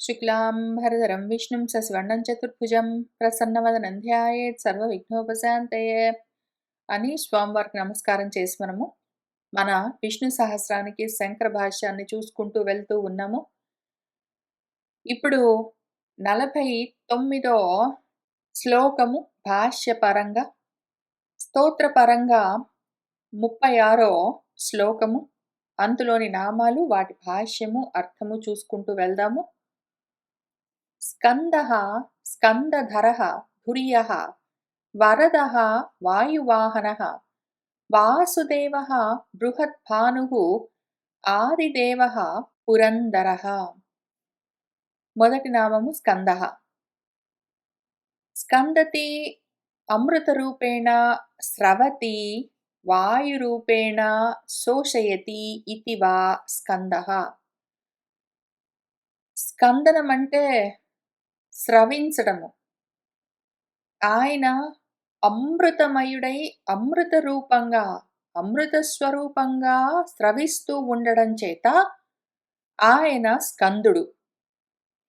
శుక్లాంబరధరం విష్ణుం సస్వర్ణం చతుర్భుజం ప్రసన్నవదనం ధ్యాయేత్ సర్వవిఘ్నోపశాంతయే అని స్వామివారికి నమస్కారం చేసి మనము. మన విష్ణు సహస్రానికి శంకర భాష్యాన్ని చూసుకుంటూ వెళ్తూ ఉన్నాము. ఇప్పుడు నలభై తొమ్మిదో శ్లోకము భాష్యపరంగా స్తోత్రపరంగా ముప్పై ఆరో శ్లోకము. అందులోని నామాలు వాటి భాష్యము అర్థము చూసుకుంటూ వెళ్దాము. స్కంద స్కందధర ధుర్య వరద వాయువాహన వాసుదేవ బృహద్భాను ఆదిదేవ పురందర. మొదటి నామము స్కంద. స్కందతి అమృతరూపేణ స్రవతి వాయురూపేణ శోషయతి ఇది వా స్కంద. స్కందనం అంటే స్రవించడము. ఆయన అమృతమయుడై అమృత రూపంగా అమృత స్వరూపంగా స్రవిస్తూ ఉండడం చేత ఆయన స్కందుడు.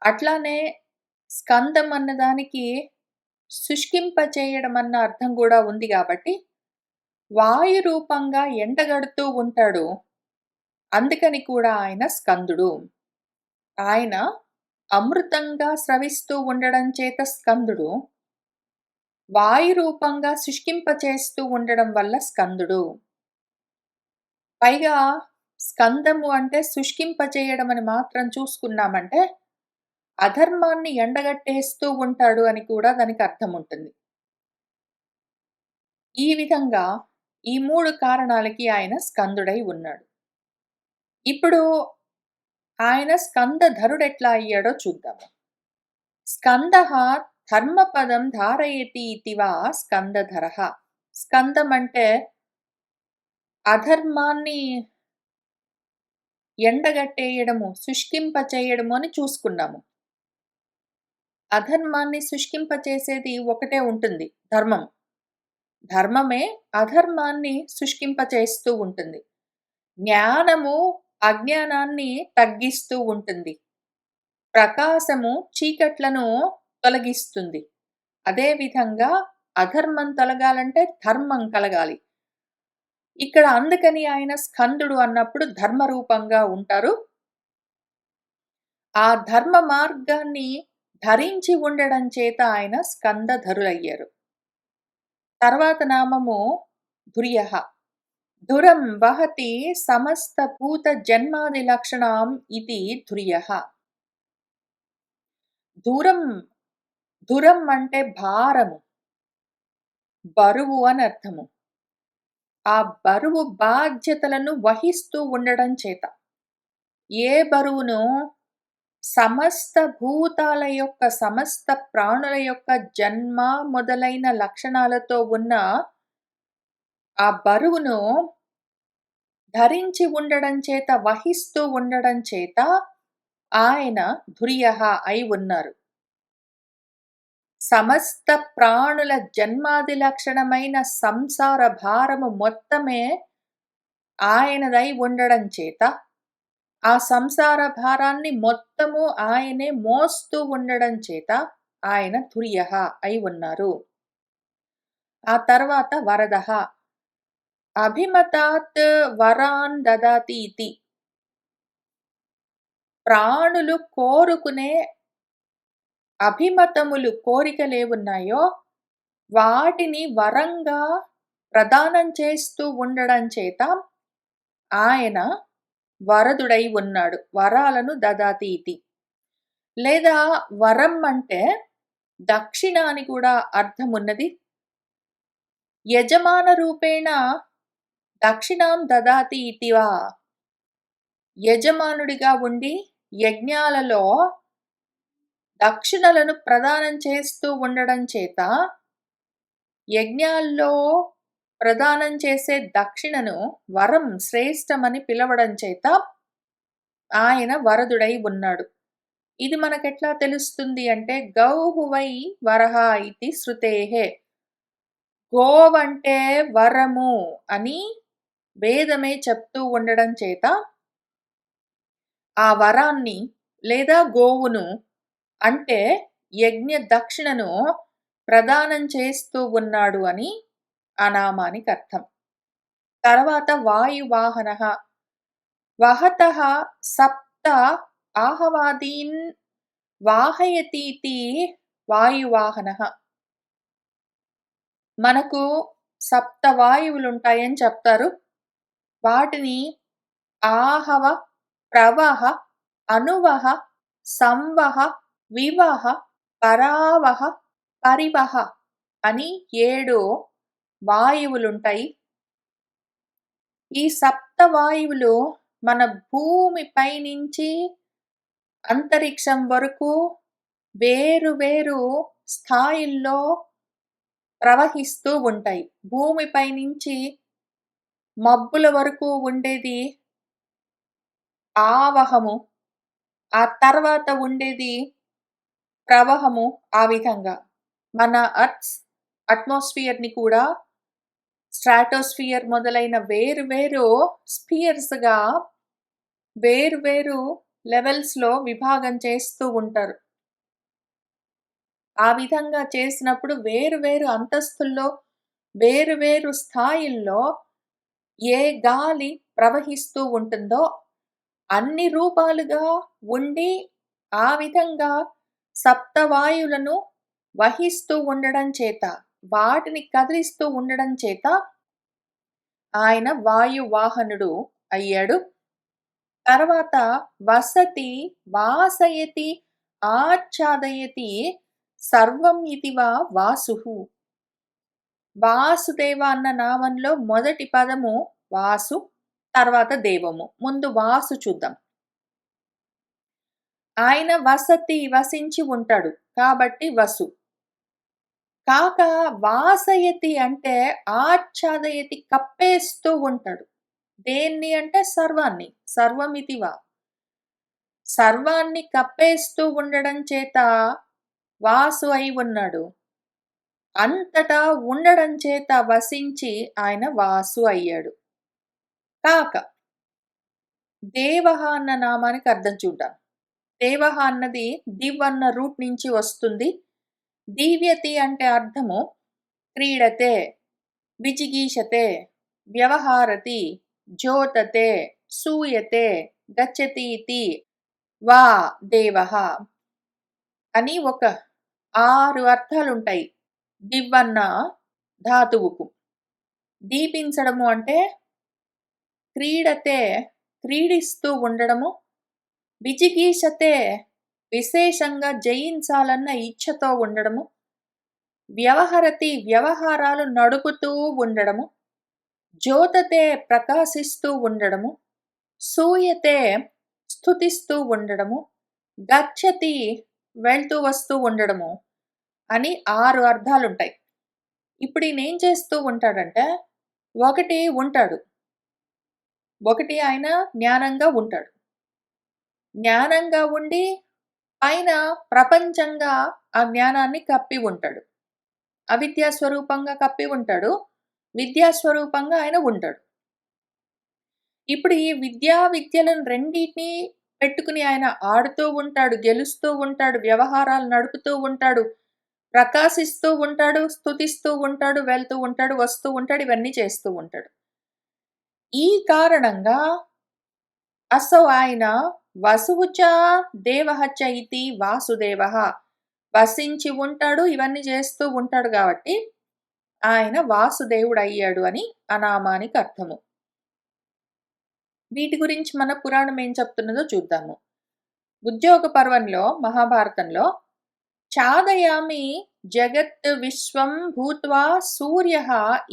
అట్లానే స్కందం అన్నదానికి శుష్కింప చేయడం అన్న అర్థం కూడా ఉంది కాబట్టి వాయు రూపంగా ఎండగడుతూ ఉంటాడు. అందుకని కూడా ఆయన స్కందుడు. ఆయన అమృతంగా స్రవిస్తూ ఉండడం చేత స్కందుడు వాయు రూపంగా శుష్కింపచేస్తూ ఉండడం వల్ల స్కందుడు. పైగా స్కందము అంటే శుష్కింపచేయడం అని మాత్రం చూసుకున్నామంటే అధర్మాన్ని ఎండగట్టేస్తూ ఉంటాడు అని కూడా దానికి అర్థం ఉంటుంది. ఈ విధంగా ఈ మూడు కారణాలకి ఆయన స్కందుడై ఉన్నాడు. ఇప్పుడు ఆయన స్కందధరుడు ఎట్లా అయ్యాడో చూద్దాము. స్కంద ధర్మపదం ధారయతి ఇతివా స్కందధర స్కందం అంటే అధర్మాన్ని ఎండగట్టేయడము శుష్కింప చేయడము అని చూసుకున్నాము. అధర్మాన్ని శుష్కింప చేసేది ఒకటే ఉంటుంది ధర్మం. ధర్మమే అధర్మాన్ని శుష్కింప చేస్తూ ఉంటుంది. జ్ఞానము అజ్ఞానాన్ని తగ్గిస్తూ ఉంటుంది. ప్రకాశము చీకట్లను తొలగిస్తుంది. అదేవిధంగా అధర్మం తొలగాలంటే ధర్మం కలగాలి. ఇక్కడ అందుకని ఆయన స్కందుడు అన్నప్పుడు ధర్మ రూపంగా ఉంటారు. ఆ ధర్మ మార్గాన్ని ధరించి ఉండడం చేత ఆయన స్కందధరులయ్యారు. తర్వాత నామము దుర్యహ ధురం వహతి సమస్త భూత జన్మాది లక్షణం ఇది ధుర్య దూరం ధురం అంటే భారము బరువు అని అర్థము. ఆ బరువు బాధ్యతలను వహిస్తూ ఉండడం చేత. ఏ బరువును సమస్త భూతాల యొక్క సమస్త ప్రాణుల యొక్క జన్మ మొదలైన లక్షణాలతో ఉన్న ఆ బరువును ధరించి ఉండడం చేత వహిస్తూ ఉండడం చేత ఆయన ధుర్యహ అయి ఉన్నారు. సమస్త ప్రాణుల జన్మాది లక్షణమైన సంసార భారము మొత్తమే ఆయనదై ఉండడం చేత ఆ సంసార భారాన్ని మొత్తము ఆయనే మోస్తూ ఉండడం చేత ఆయన తుర్య అయి ఉన్నారు. ఆ తర్వాత వరద అభిమతాత్ వరాన్ దదాతి ఇది ప్రాణులు కోరుకునే అభిమతములు కోరికలేవున్నాయో వాటిని వరంగా ప్రదానం చేస్తూ ఉండడం చేత ఆయన వరదుడై ఉన్నాడు వరాలను దదాతి ఇది లేదా వరం అంటే దక్షిణ అని కూడా అర్థం ఉన్నది యజమాన రూపేణ దక్షిణాం దదాతి ఇతివా యజమానుడిగా ఉండి యజ్ఞాలలో దక్షిణలను ప్రదానం చేస్తూ ఉండడం చేత యజ్ఞాల్లో ప్రదానం చేసే దక్షిణను వరం శ్రేష్టమని పిలవడం చేత ఆయన వరదుడై ఉన్నాడు. ఇది మనకెట్లా తెలుస్తుంది అంటే గౌహువై వరహ ఇది శృతేహే గోవంటే వరము అని వేదమే చెప్తూ ఉండడం చేత ఆ వరాన్ని లేదా గోవును అంటే యజ్ఞ దక్షిణను ప్రదానం చేస్తూ ఉన్నాడు అని అనామానికి అర్థం. తర్వాత వాయువాహన. వహత సప్త ఆహవాదీన్ వాహయతీతి వాయువాహన. మనకు సప్త వాయువులుంటాయని చెప్తారు. వాటిని ఆహవ ప్రవహ అనువహ సంవహ వివహ పరావహ పరివహ అని ఏడు వాయువులుంటాయి. ఈ సప్త వాయువులు మన భూమిపై నుంచి అంతరిక్షం వరకు వేరు వేరు స్థాయిల్లో ప్రవహిస్తూ ఉంటాయి. భూమిపై నుంచి మబ్బుల వరకు ఉండేది ఆవహము ఆ తర్వాత ఉండేది ప్రవాహము ఆ విధంగా. మన అర్త్స్ అట్మాస్ఫియర్ని కూడా స్ట్రాటోస్ఫియర్ మొదలైన వేరు వేరు స్పియర్స్గా వేరు వేరు లెవెల్స్లో విభాగం చేస్తూ ఉంటారు. ఆ విధంగా చేసినప్పుడు వేరు వేరు అంతస్తుల్లో వేరు వేరు స్థాయిల్లో ఏ గాలి ప్రవహిస్తూ ఉంటుందో అన్ని రూపాలుగా ఉండి ఆ విధంగా సప్తవాయువులను వహిస్తూ ఉండడం చేత వాటిని కదిలిస్తూ ఉండడం చేత ఆయన వాయువాహనుడు అయ్యాడు. తర్వాత వసతి వాసయతి ఆచ్ఛాదయతి సర్వం ఇతివా వాసు వాసుదేవ అన్న నామంలో మొదటి పదము వాసు తర్వాత దేవము. ముందు వాసు చూద్దాం. ఆయన వసతి వసించి ఉంటాడు కాబట్టి వసు. కాక వాసయతి అంటే ఆచ్ఛాదయతి కప్పేస్తూ ఉంటాడు. దేన్ని అంటే సర్వాన్ని సర్వమితివా సర్వాన్ని కప్పేస్తూ ఉండడం చేత వాసు అయి ఉన్నాడు. అంతటా ఉండడం చేత వసించి ఆయన వాసు అయ్యాడు. కాక దేవహ అన్న నామానికి అర్థం చూద్దాం. దేవహ అన్నది దివ్ అన్న రూట్ నుంచి వస్తుంది. దివ్యతి అంటే అర్థము క్రీడతే విజిగీషతే వ్యవహారతి జ్యోతతే సూయతే గచ్చతీతి వా దేవః అని ఒక ఆరు అర్థాలుంటాయి. దివ్వన్న ధాతువుకు. దీపించడము అంటే క్రీడతే క్రీడిస్తూ ఉండడము విజిగీషతే విశేషంగా జయించాలన్న ఇచ్ఛతో ఉండడము వ్యవహరతి వ్యవహారాలు నడుపుతూ ఉండడము జ్యోతతే ప్రకాశిస్తూ ఉండడము సూయతే స్థుతిస్తూ ఉండడము గచ్చతి వెళ్తూ వస్తూ ఉండడము. అని ఆరు అర్థాలుంటాయి. ఇప్పుడు ఈయన ఏం చేస్తూ ఉంటాడంటే ఒకటి ఉంటాడు. ఒకటి ఆయన జ్ఞానంగా ఉంటాడు. జ్ఞానంగా ఉండి ఆయన ప్రపంచంగా ఆ జ్ఞానాన్ని కప్పి ఉంటాడు. అవిద్యా స్వరూపంగా కప్పి ఉంటాడు. విద్యా స్వరూపంగా ఆయన ఉంటాడు. ఇప్పుడు ఈ విద్యా విద్యలను రెండింటిని పెట్టుకుని ఆయన ఆడుతూ ఉంటాడు గెలుస్తూ ఉంటాడు వ్యవహారాలు నడుపుతూ ఉంటాడు ప్రకాశిస్తూ ఉంటాడు స్థుతిస్తూ ఉంటాడు వెళ్తూ ఉంటాడు వస్తూ ఉంటాడు ఇవన్నీ చేస్తూ ఉంటాడు. ఈ కారణంగా అసౌ ఆయన వసువుచ దేవహచ ఇది వాసుదేవ. వసించి ఉంటాడు ఇవన్నీ చేస్తూ ఉంటాడు కాబట్టి ఆయన వాసుదేవుడు అయ్యాడు అని అనామానికి అర్థము. వీటి గురించి మన పురాణం ఏం చెప్తున్నదో చూద్దాము. ఉద్యోగ పర్వంలో మహాభారతంలో చాదయామి జగత్ విశ్వం భూత్వా సూర్య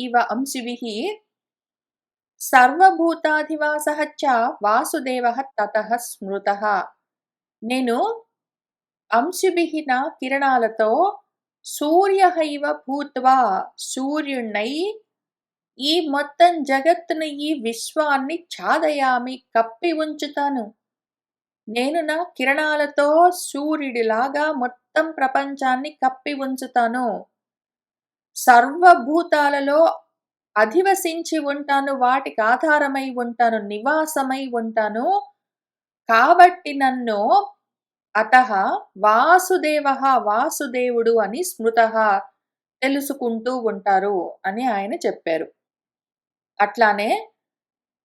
ఇవ అంశిభిః సర్వభూతాధివాస చ వాసుదేవ తత స్మృత. నేను అంశుభిన కిరణాలతో సూర్య ఇవ భూత్వా సూర్యుణ్ణై ఈ మొత్తం జగత్తును ఈ విశ్వాన్ని చాదయామి కప్పి ఉంచుతాను. నేను నా కిరణాలతో సూర్యుడిలాగా మొత్తం ప్రపంచాన్ని కప్పి ఉంచుతాను సర్వభూతాలలో అధివసించి ఉంటాను వాటికి ఆధారమై ఉంటాను నివాసమై ఉంటాను కాబట్టి నన్ను అత వాసుదేవః వాసుదేవుడు అని స్మృత తెలుసుకుంటూ ఉంటారు అని ఆయన చెప్పారు. అట్లానే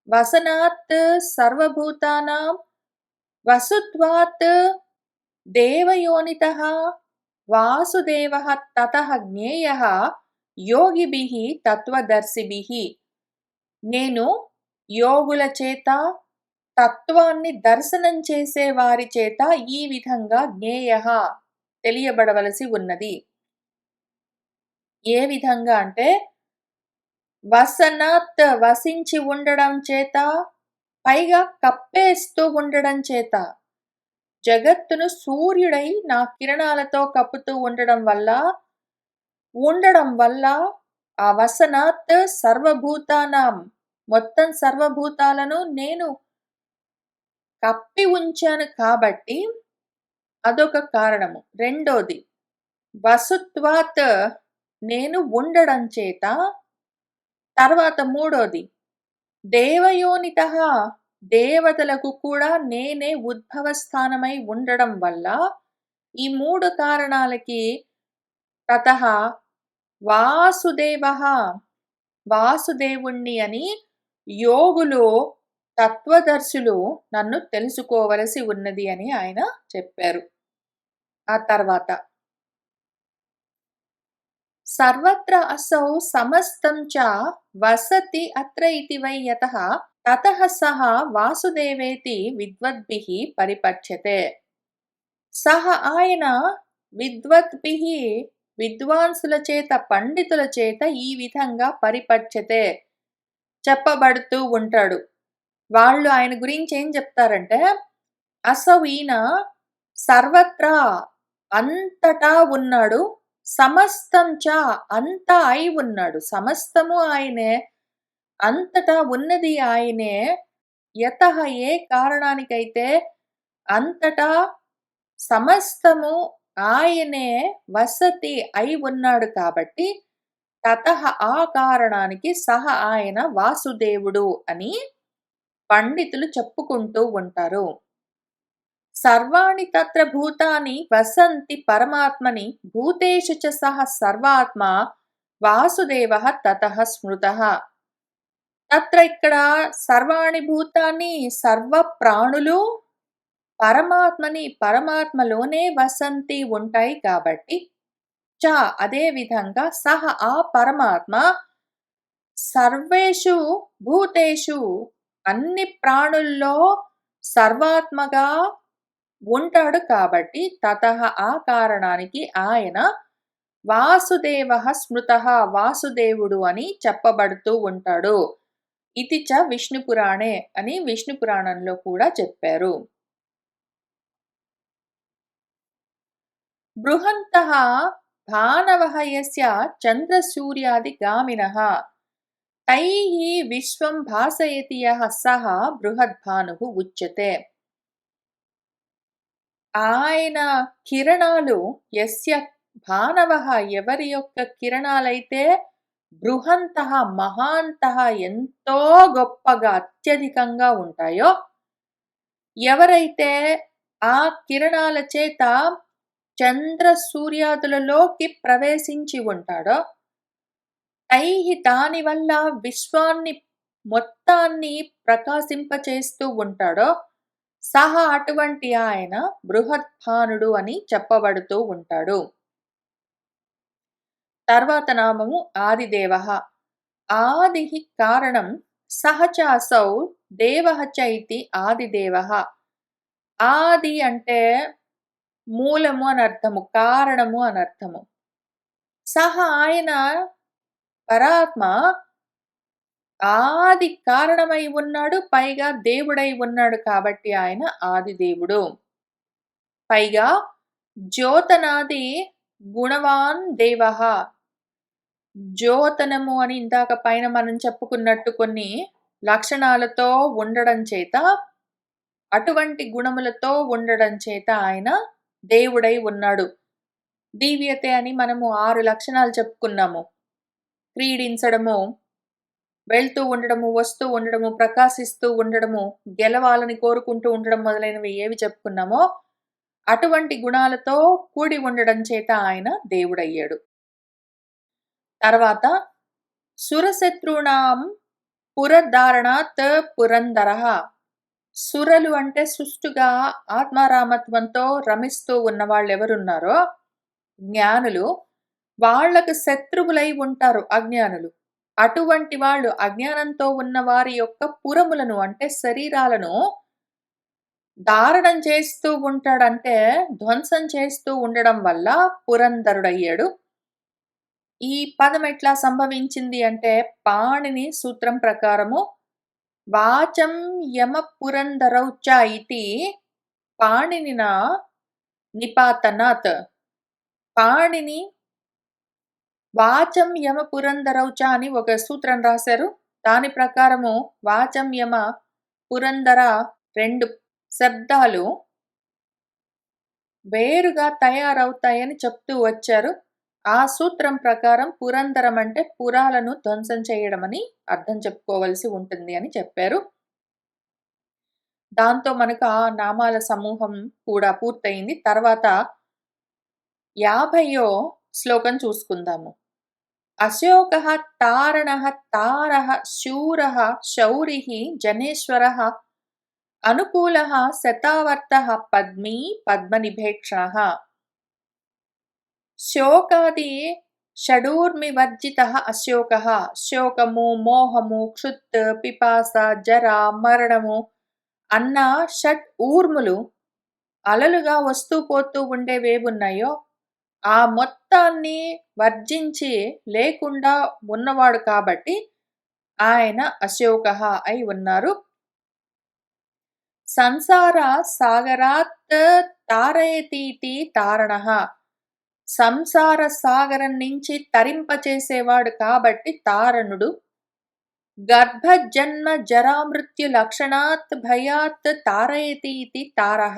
వసనాత్ సర్వభూతానాం వసుత్వాత్ దేవయోనిత వాసుదేవః తత జ్ఞేయః యోగిభి తత్వదర్శిభి నేను యోగుల చేత తత్వాన్ని దర్శనం చేసే వారి చేత ఈ విధంగా జ్ఞేయః తెలియబడవలసి ఉన్నది. ఏ విధంగా అంటే వసనత్ వసించి ఉండడం చేత పైగా కప్పేస్తూ ఉండడం చేత జగత్తును సూర్యుడై నా కిరణాలతో కప్పుతూ ఉండడం వల్ల ఉండడం వల్ల ఆ వసనాత్ సర్వభూతానాం మొత్తం సర్వభూతాలను నేను కప్పి ఉంచాను కాబట్టి అదొక కారణము. రెండోది వసుత్వాత్ నేను ఉండడం చేత తర్వాత మూడోది దేవయోనిత దేవతలకు కూడా నేనే ఉద్భవ స్థానమై ఉండడం వల్ల ఈ మూడు కారణాలకి తతః వాసుదేవః వాసుదేవుణ్ణి అని యోగులు తత్వదర్శులు నన్ను తెలుసుకోవలసి ఉన్నది అని ఆయన చెప్పారు. ఆ తర్వాత సర్వత్ర అసౌ సమస్తం చ వసతి అత్ర ఇతి వై యతః తతః సహ వాసుదేవేతి విద్వద్భిః పరిపచ్యతే. సహ ఆయన విద్వద్భిః విద్వాంసుల చేత పండితుల చేత ఈ విధంగా పరిపచ్యతే చెప్పబడుతూ ఉంటాడు. వాళ్ళు ఆయన గురించి ఏం చెప్తారంటే అసౌ ఈయన సర్వత్రా అంతటా ఉన్నాడు సమస్తం చ అంతా అయి ఉన్నాడు సమస్తము ఆయనే అంతటా ఉన్నది ఆయనే యత ఏ కారణానికైతే అంతటా సమస్తము ఆయనే వసతి అయి ఉన్నాడు కాబట్టి తత ఆ కారణానికి సహ ఆయన వాసుదేవుడు అని పండితులు చెప్పుకుంటూ ఉంటారు. సర్వాణి తత్ర భూతాని వసంతి పరమాత్మని భూతేషు చ సహ సర్వాత్మ వాసుదేవ తత స్మృత. తత్ర ఇక్కడ సర్వాణి భూతాన్ని సర్వ ప్రాణులు పరమాత్మని పరమాత్మలోనే వసంతి ఉంటాయి కాబట్టి చ అదే విధంగా సహ ఆ పరమాత్మ సర్వేషు భూతేషు అన్ని ప్రాణుల్లో సర్వాత్మగా ఉంటాడు కాబట్టి తత ఆ కారణానికి ఆయన వాసుదేవ స్మృత వాసుదేవుడు అని చెప్పబడుతూ ఉంటాడు. ఇది చ విష్ణు పురాణే అని విష్ణు పురాణంలో కూడా చెప్పారు. బృహంత భానవహయస్య చంద్రసూర్యాది చంద్రసూర్యాదిగామినः తై విశ్వం భాసయతి సహ బృహద్భాను ఉచ్యతే. ఆయన కిరణాలు యస్య భానవః. ఎవరి యొక్క కిరణాలైతే బృహంతః మహాంతః ఎంతో గొప్పగా అత్యధికంగా ఉంటాయో ఎవరైతే ఆ కిరణాల చేత చంద్ర సూర్యాదులలోకి ప్రవేశించి ఉంటాడో తైహి దాని వల్ల విశ్వాన్ని మొత్తాన్ని ప్రకాశింపచేస్తూ ఉంటాడో సహ అటువంటి ఆయన బృహద్భానుడు అని చెప్పబడుతూ ఉంటాడు. తర్వాత నామము ఆదిదేవ ఆది కారణం సహచాసౌ దేవ చైతి దేవః ఆదిదేవః ఆది అంటే మూలము అని అర్థము కారణము అనర్థము. సహ ఆయన పరాత్మ ఆది కారణమై ఉన్నాడు పైగా దేవుడై ఉన్నాడు కాబట్టి ఆయన ఆది దేవుడు పైగా జ్యోతనాది గుణవాన్ దేవః జ్యోతనము అని ఇందాక పైన మనం చెప్పుకున్నట్టు కొన్ని లక్షణాలతో ఉండడం చేత అటువంటి గుణములతో ఉండడం చేత ఆయన దేవుడై ఉన్నాడు. దివ్యతే అని మనము ఆరు లక్షణాలు చెప్పుకున్నాము. క్రీడించడము, వెళ్తూ ఉండడము, వస్తూ ఉండడము, ప్రకాశిస్తూ ఉండడము, గెలవాలని కోరుకుంటూ ఉండడం మొదలైనవి ఏవి చెప్పుకున్నామో అటువంటి గుణాలతో కూడి ఉండడం చేత ఆయన దేవుడయ్యాడు. తర్వాత సురశత్రుణాం పురధారణాత్ పురంధర. సురలు అంటే సుష్టుగా ఆత్మారామత్వంతో రమిస్తూ ఉన్న వాళ్ళు ఎవరున్నారో జ్ఞానులు వాళ్ళకు శత్రువులై ఉంటారు అజ్ఞానులు. అటువంటి వాళ్ళు అజ్ఞానంతో ఉన్న వారి యొక్క పురములను అంటే శరీరాలను ధారణం చేస్తూ ఉంటాడంటే ధ్వంసం చేస్తూ ఉండడం వల్ల పురంధరుడయ్యాడు. ఈ పదం ఎట్లా సంభవించింది అంటే పాణిని సూత్రం ప్రకారము వాచం యమ పురంధరౌచ ఇది పాణినిన నిపాతనాత్. పాణిని వాచం యమ పురంధరౌచ అని ఒక సూత్రం రాశారు. దాని ప్రకారము వాచం యమ పురంధర రెండు శబ్దాలు వేరుగా తయారవుతాయని చెప్తూ వచ్చారు. ఆ సూత్రం ప్రకారం పురంధరం అంటే పురాలను ధ్వంసం చేయడం అని అర్థం చెప్పుకోవలసి ఉంటుంది అని చెప్పారు. దాంతో మనకు ఆ నామాల సమూహం కూడా పూర్తయింది. తర్వాత యాభయో శ్లోకం చూసుకుందాము. అశోక తారణ తార శూర శౌరి జనేశ్వర అనుకూల శతావర్త పద్మీ పద్మనిభేక్షణ శోకాది షడూర్మివర్జిత అశోక. శోకము మోహము క్షుత్ పిపాస జర మరణము అన్న షట్ ఊర్ములు అలలుగా వస్తూ పోతూ ఉండేవేవున్నాయో ఆ మొత్తాన్ని వర్జించి లేకుండా ఉన్నవాడు కాబట్టి ఆయన అశోక అయి ఉన్నారు. సంసార సాగరాత్ తారయతీతి తారణ. సంసార సాగరం నుంచి తరింపచేసేవాడు కాబట్టి తారణుడు. గర్భజన్మ జరామృత్యు లక్షణాత్ భయాత్ తారయతీతి తారహ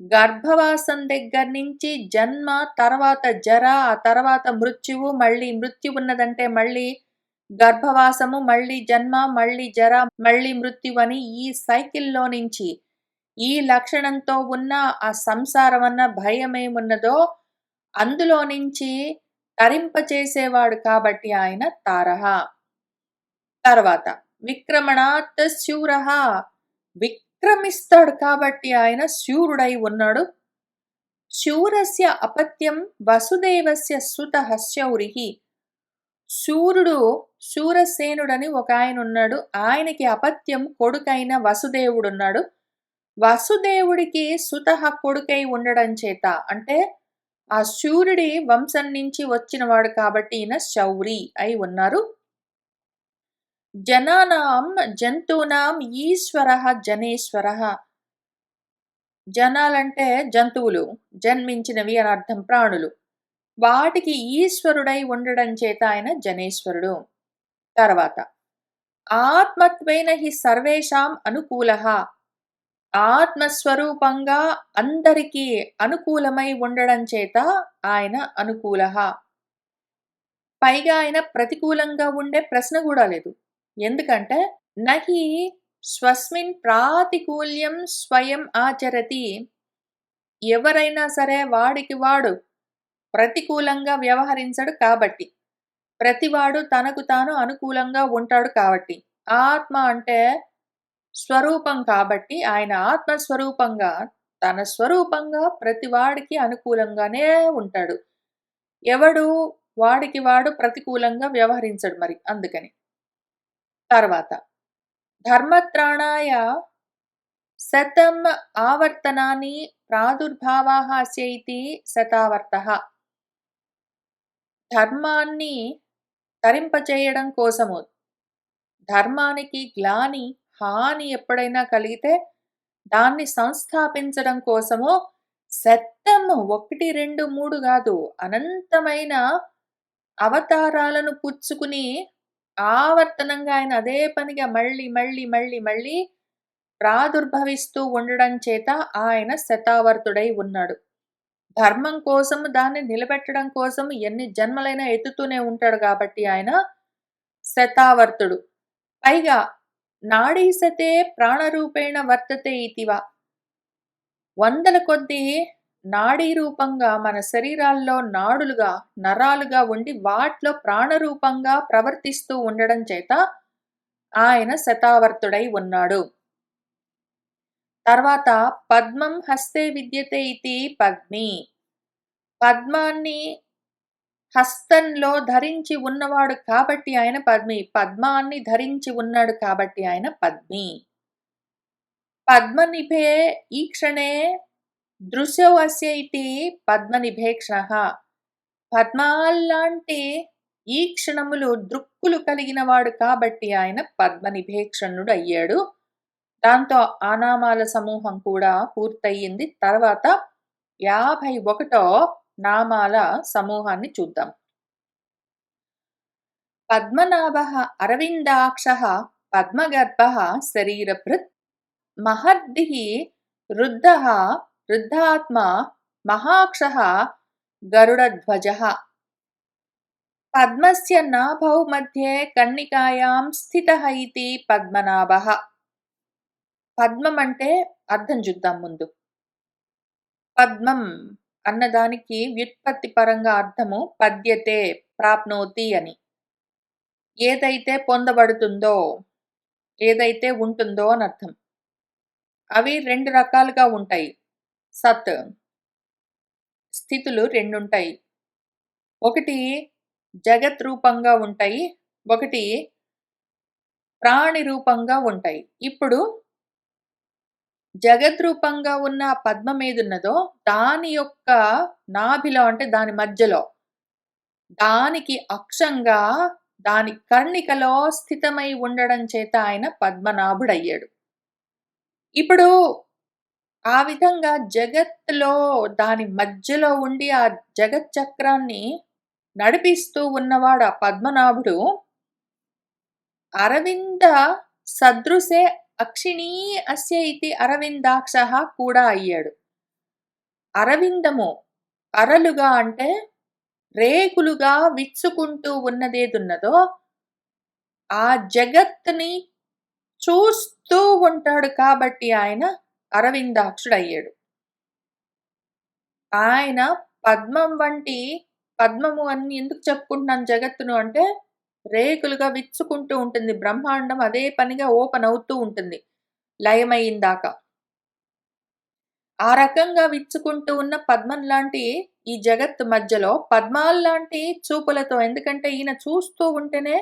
గర్భవాసం దగ్గర నుంచి జన్మ తర్వాత జర ఆ తర్వాత మృత్యువు మళ్ళీ మృత్యు ఉన్నదంటే మళ్ళీ గర్భవాసము మళ్ళీ జన్మ మళ్ళీ జర మళ్ళీ మృత్యు అని ఈ సైకిల్లో నుంచి ఈ లక్షణంతో ఉన్న ఆ సంసారం అన్న భయమేమున్నదో అందులో నుంచి తరింపచేసేవాడు కాబట్టి ఆయన తారహ. తర్వాత విక్రమణాత్ శూర విక్రమిస్తాడు కాబట్టి ఆయన శూరుడై ఉన్నాడు. శూరస్య అపత్యం వసుదేవస్య సుత హస్యౌరిహి శూరుడు శూరసేనుడని ఒక ఆయన ఉన్నాడు. ఆయనకి అపత్యం కొడుకైన వసుదేవుడున్నాడు. వసుదేవుడికి సుత కొడుకై ఉండడం చేత అంటే ఆ శూరుడి వంశం నుంచి వచ్చినవాడు కాబట్టి ఈయన శౌరి అయి ఉన్నారు. జనానాం జంతువునాం ఈశ్వర జనేశ్వర. జనాలంటే జంతువులు జన్మించినవి అని అర్థం ప్రాణులు. వాటికి ఈశ్వరుడై ఉండడం చేత ఆయన జనేశ్వరుడు. తర్వాత ఆత్మత్వైన హి సర్వేషాం అనుకూల. ఆత్మస్వరూపంగా అందరికీ అనుకూలమై ఉండడం చేత ఆయన అనుకూల. పైగా ఆయన ప్రతికూలంగా ఉండే ప్రశ్న కూడా లేదు. ఎందుకంటే నహి స్వస్మిన్ ప్రాతికూల్యం స్వయం ఆచరతి. ఎవరైనా సరే వాడికి వాడు ప్రతికూలంగా వ్యవహరించడు కాబట్టి. ప్రతివాడు తనకు తాను అనుకూలంగా ఉంటాడు కాబట్టి. ఆత్మ అంటే స్వరూపం కాబట్టి ఆయన ఆత్మస్వరూపంగా తన స్వరూపంగా ప్రతివాడికి అనుకూలంగానే ఉంటాడు. ఎవడు వాడికి వాడు ప్రతికూలంగా వ్యవహరించడు మరి అందుకని. తర్వాత ధర్మత్రాణాయ శతం ఆవర్తనాన్ని ప్రాదుర్భావాः శతావర్త ధర్మాన్ని తరింపచేయడం కోసము. ధర్మానికి గ్లాని హాని ఎప్పుడైనా కలిగితే దాన్ని సంస్థాపించడం కోసము శతం ఒకటి రెండు మూడు కాదు అనంతమైన అవతారాలను పుచ్చుకుని ఆవర్తనంగా ఆయన అదే పనిగా మళ్ళీ మళ్ళీ మళ్ళీ మళ్ళీ ప్రాదుర్భవిస్తూ ఉండడం చేత ఆయన శతావర్తుడై ఉన్నాడు. ధర్మం కోసం దాన్ని నిలబెట్టడం కోసం ఎన్ని జన్మలైనా ఎత్తుతూనే ఉంటాడు కాబట్టి ఆయన శతావర్తుడు. పైగా నాడీ సతే ప్రాణరూపేణ వర్తతే ఇతివా. వందల కొద్దీ నాడీ రూపంగా మన శరీరాల్లో నాడులుగా నరాలుగా ఉండి వాటిలో ప్రాణరూపంగా ప్రవర్తిస్తూ ఉండడం చేత ఆయన శతావర్తుడై ఉన్నాడు. తర్వాత పద్మం హస్తే విద్యతే ఇది పద్మి. పద్మాన్ని హస్తంలో ధరించి ఉన్నవాడు కాబట్టి ఆయన పద్మి. పద్మాన్ని ధరించి ఉన్నాడు కాబట్టి ఆయన పద్మి. పద్మనిభే ఈ క్షణే దృశ్యో అస్య ఇది పద్మనిభేక్షణ పద్మాల్లాంటి ఈ క్షణములు దృక్కులు కలిగిన వాడు కాబట్టి ఆయన పద్మనిభేక్షణుడు అయ్యాడు దాంతో ఆనామాల సమూహం కూడా పూర్తయింది తర్వాత యాభై ఒకటో నామాల సమూహాన్ని చూద్దాం. పద్మనాభ అరవిందాక్ష పద్మగర్భ శరీరభృత్ మహర్ది రుద్ధ వృద్ధాత్మ మహాక్ష గరుడధ్వజ. పద్మస్య నాభౌ మధ్యే కన్నికాయాం స్థిత ఇది పద్మనాభ. పద్మం అంటే అర్థం చూద్దాం ముందు. పద్మం అన్నదానికి వ్యుత్పత్తి పరంగా అర్థము పద్యతే ప్రాప్నోతి అని. ఏదైతే పొందబడుతుందో ఏదైతే ఉంటుందో అని అర్థం. అవి రెండు రకాలుగా ఉంటాయి. సత్. స్థితులు రెండుంటాయి. ఒకటి జగత్ రూపంగా ఉంటాయి. ఒకటి ప్రాణి రూపంగా ఉంటాయి. ఇప్పుడు జగత్ రూపంగా ఉన్న పద్మం ఏదున్నదో దాని యొక్క నాభిలో అంటే దాని మధ్యలో. దానికి అక్షంగా దాని కర్ణికలో స్థితమై ఉండడం చేత ఆయన పద్మనాభుడయ్యాడు. ఇప్పుడు ఆ విధంగా జగత్తులో దాని మధ్యలో ఉండి ఆ జగత్ చక్రాన్ని నడిపిస్తూ ఉన్నవాడు ఆ పద్మనాభుడు అరవింద సదృశే అక్షిణీ అస్య ఇది అరవిందాక్ష కూడా అయ్యాడు. అరవిందము అరలుగా అంటే రేకులుగా విచ్చుకుంటూ ఉన్నదేదున్నదో ఆ జగత్తుని చూస్తూ ఉంటాడు కాబట్టి ఆయన అరవిందాక్షుడయ్యాడు. ఆయన పద్మం వంటి పద్మము అని ఎందుకు చెప్పుకుంటున్నాను జగత్తును అంటే రేకులుగా విచ్చుకుంటూ ఉంటుంది. బ్రహ్మాండం అదే పనిగా ఓపెన్ అవుతూ ఉంటుంది. లయమైందాక ఆ రకంగా విచ్చుకుంటూ ఉన్న పద్మం లాంటి ఈ జగత్ మధ్యలో పద్మాల్లాంటి చూపులతో ఎందుకంటే ఈయన చూస్తూ ఉంటేనే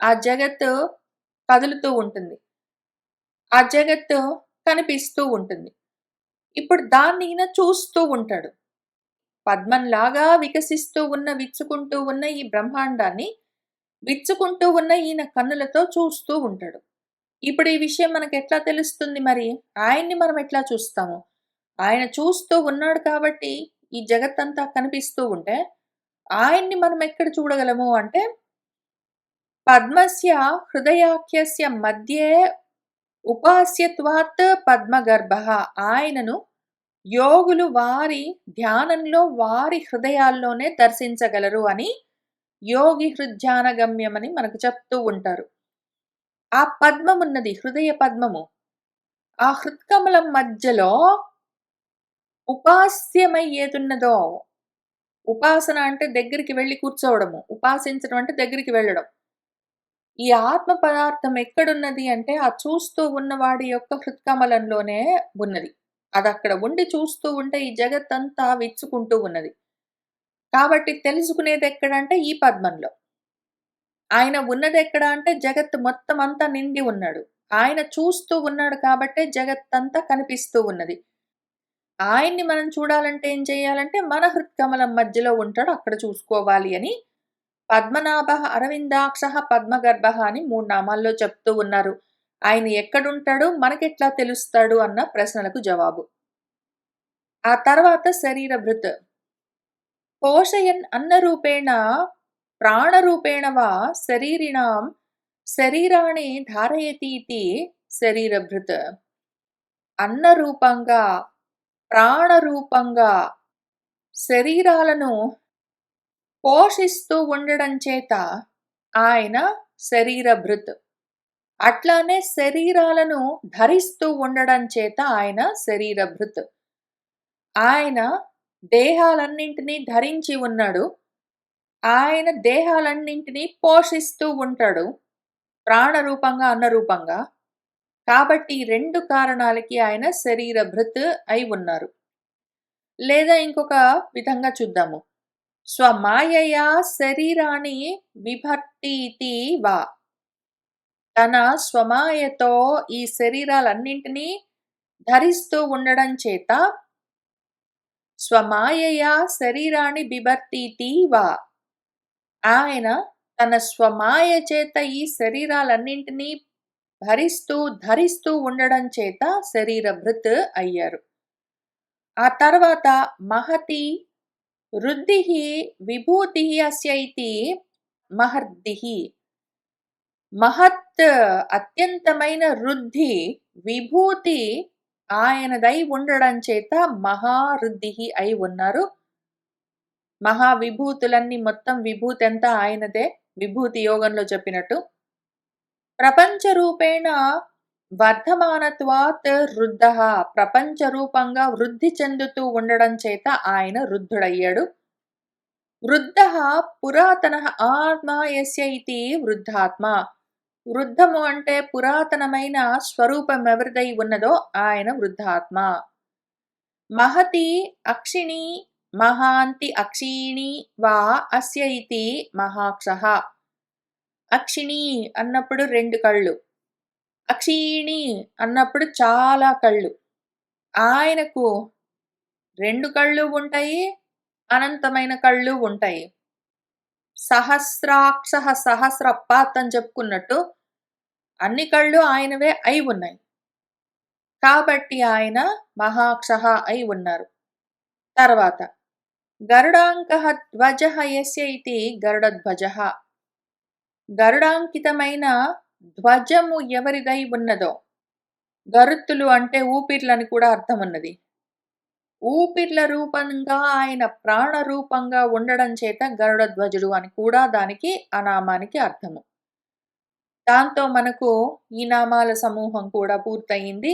ఆ జగత్తు కదులుతూ ఉంటుంది. ఆ జగత్తు కనిపిస్తూ ఉంటుంది. ఇప్పుడు దాన్ని ఈయన చూస్తూ ఉంటాడు. పద్మంలాగా వికసిస్తూ ఉన్న విచ్చుకుంటూ ఉన్న ఈ బ్రహ్మాండాన్ని విచ్చుకుంటూ ఉన్న ఈయన కన్నులతో చూస్తూ ఉంటాడు. ఇప్పుడు ఈ విషయం మనకు ఎట్లా తెలుస్తుంది మరి? ఆయన్ని మనం ఎట్లా చూస్తాము? ఆయన చూస్తూ ఉన్నాడు కాబట్టి ఈ జగత్తంతా కనిపిస్తూ ఉంటే ఆయన్ని మనం ఎక్కడ చూడగలము అంటే పద్మస్య హృదయాఖ్యస్య మధ్యే ఉపాస్యత్వాత్ పద్మగర్భ. ఆయనను యోగులు వారి ధ్యానంలో వారి హృదయాల్లోనే దర్శించగలరు అని యోగి హృద్యానగమ్యమని మనకు చెప్తూ ఉంటారు. ఆ పద్మమున్నది హృదయ పద్మము. ఆ హృత్కమలం మధ్యలో ఉపాస్యమై ఏదున్నదో ఉపాసన అంటే దగ్గరికి వెళ్ళి కూర్చోవడము ఉపాసించడం అంటే దగ్గరికి వెళ్ళడం. ఈ ఆత్మ పదార్థం ఎక్కడున్నది అంటే ఆ చూస్తూ ఉన్నవాడి యొక్క హృత్కమలంలోనే ఉన్నది. అది అక్కడ ఉండి చూస్తూ ఉంటే ఈ జగత్తంతా విచ్చుకుంటూ ఉన్నది. కాబట్టి తెలుసుకునేది ఎక్కడంటే ఈ పద్మంలో. ఆయన ఉన్నది ఎక్కడ అంటే జగత్ మొత్తం అంతా నిండి ఉన్నాడు. ఆయన చూస్తూ ఉన్నాడు కాబట్టే జగత్తంతా కనిపిస్తూ ఉన్నది. ఆయన్ని మనం చూడాలంటే ఏం చేయాలంటే మన హృత్కమలం మధ్యలో ఉంటాడు. అక్కడ చూసుకోవాలి అని పద్మనాభ అరవిందాక్ష పద్మగర్భ అని మూడు నామాల్లో చెప్తూ ఉన్నారు. ఆయన ఎక్కడుంటాడు మనకెట్లా తెలుస్తాడు అన్న ప్రశ్నలకు జవాబు. ఆ తర్వాత శరీర భృత్ పోషయన్ అన్నరూపేణ ప్రాణరూపేణ వా శరీరిణాం శరీరాన్ని ధారయతి ఇది శరీరభృత్ అన్నరూపంగా ప్రాణరూపంగా శరీరాలను పోషిస్తూ ఉండడం చేత ఆయన శరీరభృత్ అట్లానే శరీరాలను ధరిస్తూ ఉండడం చేత ఆయన శరీరభృత్ ఆయన దేహాలన్నింటినీ ధరించి ఉన్నాడు. ఆయన దేహాలన్నింటినీ పోషిస్తూ ఉంటాడు. ప్రాణరూపంగా, అన్నరూపంగా. కాబట్టి రెండు కారణాలకి ఆయన శరీర భృత్ అయి ఉన్నారు. లేదా ఇంకొక విధంగా చూద్దాము. స్వమాయయా శరీరాన్ని విభర్తీతి వా. తన స్వమాయతో ఈ శరీరాలన్నింటినీ ధరిస్తూ ఉండడం చేత స్వమాయయా శరీరాన్ని బిభర్తీతి వా. ఆయన తన స్వమాయ చేత ఈ శరీరాలన్నింటినీ భరిస్తూ, ధరిస్తూ ఉండడం చేత శరీర భృత్ అయ్యారు. ఆ తర్వాత మహతి రుద్ధి విభూతి అస్యైతి మహర్ది మహత్ అత్యంతమైన రుద్ధి విభూతి ఆయనదై ఉండడం చేత మహారుద్ధి అయి ఉన్నారు. మహా విభూతులన్నీ మొత్తం విభూతంతా ఆయనదే. విభూతి యోగంలో చెప్పినట్టు. ప్రపంచ రూపేణ వర్ధమానత్వాత్ వృద్ధః. ప్రపంచ రూపంగా వృద్ధి చెందుతూ ఉండడం చేత ఆయన వృద్ధుడయ్యాడు. వృద్ధ పురాతన ఆత్మ ఎస్య ఇతి వృద్ధాత్మ. వృద్ధము అంటే పురాతనమైన స్వరూపం ఎవరిదై ఉన్నదో ఆయన వృద్ధాత్మ. మహతి అక్షిణి మహాంతి అక్షీణి వా అస్య ఇతి మహాక్షః. అక్షిణి అన్నప్పుడు రెండు కళ్ళు. అక్షీణి అన్నప్పుడు చాలా కళ్ళు. ఆయనకు రెండు కళ్ళు ఉంటాయి. అనంతమైన కళ్ళు ఉంటాయి. సహస్రాక్ష సహస్రపాత్ అని చెప్పుకున్నట్టు అన్ని కళ్ళు ఆయనవే అయి ఉన్నాయి. కాబట్టి ఆయన మహాక్షః అయి ఉన్నారు. తర్వాత గరుడాంకః ధ్వజః యస్య ఇతి గరుడధ్వజః. గరుడాంకితమైన ధ్వజము ఎవరిదై ఉన్నదో గరుత్తులు అంటే ఊపిర్లని కూడా అర్థం ఉన్నది. ఊపిర్ల రూపంగా ఆయన ప్రాణ రూపంగా ఉండడం చేత గరుడ ధ్వజుడు అని కూడా దానికి ఆ నామానికి అర్థము. దాంతో మనకు ఈ నామాల సమూహం కూడా పూర్తయింది.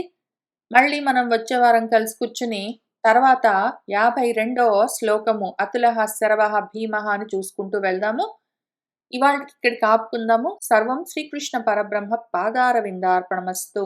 మళ్ళీ మనం వచ్చే వారం కలిసి కూర్చుని తర్వాత 52వ శ్లోకము అతులహ శరవః భీమః అని చూసుకుంటూ వెళ్దాము. ఇవాల్టికి ఇక్కడికి ఆపుకుందాము. సర్వం శ్రీకృష్ణ పరబ్రహ్మ పాదారవిందార్పణమస్తు.